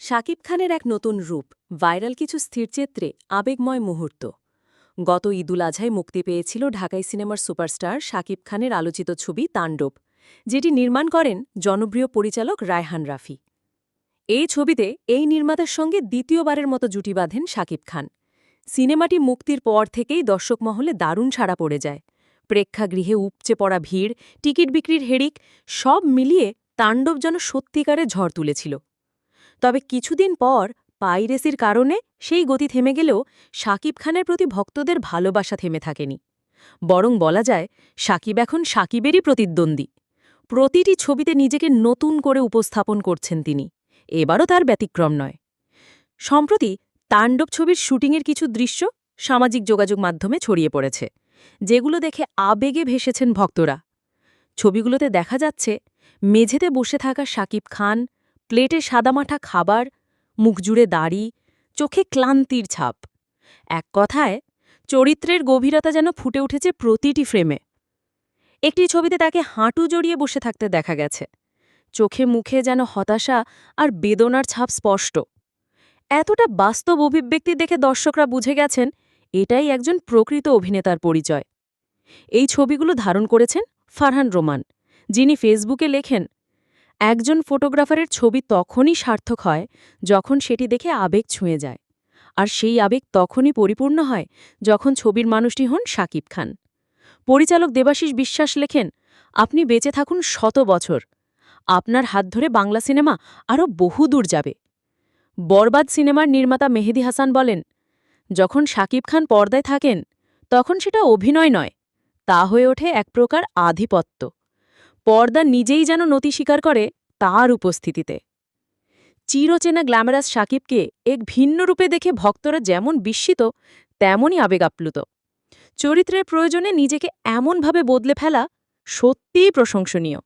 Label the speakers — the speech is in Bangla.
Speaker 1: শাকিব খানের এক নতুন রূপ, ভাইরাল কিছু স্থিরচিত্রে আবেগময় মুহূর্ত। গত ঈদুল আজহায় মুক্তি পেয়েছিল ঢাকাই সিনেমার সুপারস্টার শাকিব খানের আলোচিত ছবি তাণ্ডব, যেটি নির্মাণ করেন জনপ্রিয় পরিচালক রায়হান রাফি। এই ছবিতে এই নির্মাতার সঙ্গে দ্বিতীয়বারের মতো জুটি বাঁধেন শাকিব খান। সিনেমাটি মুক্তির পর থেকেই দর্শক মহলে দারুণ ছাড়া পড়ে যায়। প্রেক্ষাগৃহে উপচে পড়া ভিড়, টিকিট বিক্রির হেড়িক সব মিলিয়ে তাণ্ডব যেন সত্যিকারে ঝড় তুলেছিল। তবে কিছুদিন পর পাইরেসির কারণে সেই গতি থেমে গেলেও শাকিব খানের প্রতি ভক্তদের ভালোবাসা থেমে থাকেনি। বরং বলা যায়, সাকিব এখন সাকিবেরই প্রতিদ্বন্দ্বী। প্রতিটি ছবিতে নিজেকে নতুন করে উপস্থাপন করছেন তিনি। এবারও তার ব্যতিক্রম নয়। সম্প্রতি তাণ্ডব ছবির শুটিংয়ের কিছু দৃশ্য সামাজিক যোগাযোগ মাধ্যমে ছড়িয়ে পড়েছে, যেগুলো দেখে আবেগে ভেসেছেন ভক্তরা। ছবিগুলোতে দেখা যাচ্ছে, মেঝেতে বসে থাকা সাকিব খান প্লেটে সাদামাঠা খাবার, মুখ জুড়ে দাড়ি, চোখে ক্লান্তির ছাপ। এক কথায়, চরিত্রের গভীরতা যেন ফুটে উঠেছে প্রতিটি ফ্রেমে। একটি ছবিতে তাকে হাঁটু জড়িয়ে বসে থাকতে দেখা গেছে। চোখে মুখে যেন হতাশা আর বেদনার ছাপ স্পষ্ট। এতটা বাস্তব অভিব্যক্তি দেখে দর্শকরা বুঝে গেছেন, এটাই একজন প্রকৃত অভিনেতার পরিচয়। এই ছবিগুলো ধারণ করেছেন ফারহান রোমান, যিনি ফেসবুকে লেখেন একজন ফটোগ্রাফারের ছবি তখনই সার্থক হয় যখন সেটি দেখে আবেগ ছুঁয়ে যায়। আর সেই আবেগ তখনই পরিপূর্ণ হয় যখন ছবির মানুষটি হন শাকিব খান। পরিচালক দেবাশিস বিশ্বাস লেখেন, আপনি বেঁচে থাকুন শত বছর। আপনার হাত ধরে বাংলা সিনেমা আরও বহু দূর যাবে। বরবাদ সিনেমার নির্মাতা মেহেদি হাসান বলেন, যখন শাকিব খান পর্দায় থাকেন, তখন সেটা অভিনয় নয়। তা হয়ে ওঠে এক প্রকার আধিপত্য। পর্দা নিজেই যেন নতি স্বীকার করে তার উপস্থিতিতে। চিরচেনা গ্ল্যামারাস সাকিবকে এক ভিন্ন রূপে দেখে ভক্তরা যেমন বিস্মিত, তেমনই আবেগ আপ্লুত চরিত্রের প্রয়োজনে নিজেকে এমনভাবে বদলে ফেলা সত্যিই প্রশংসনীয়।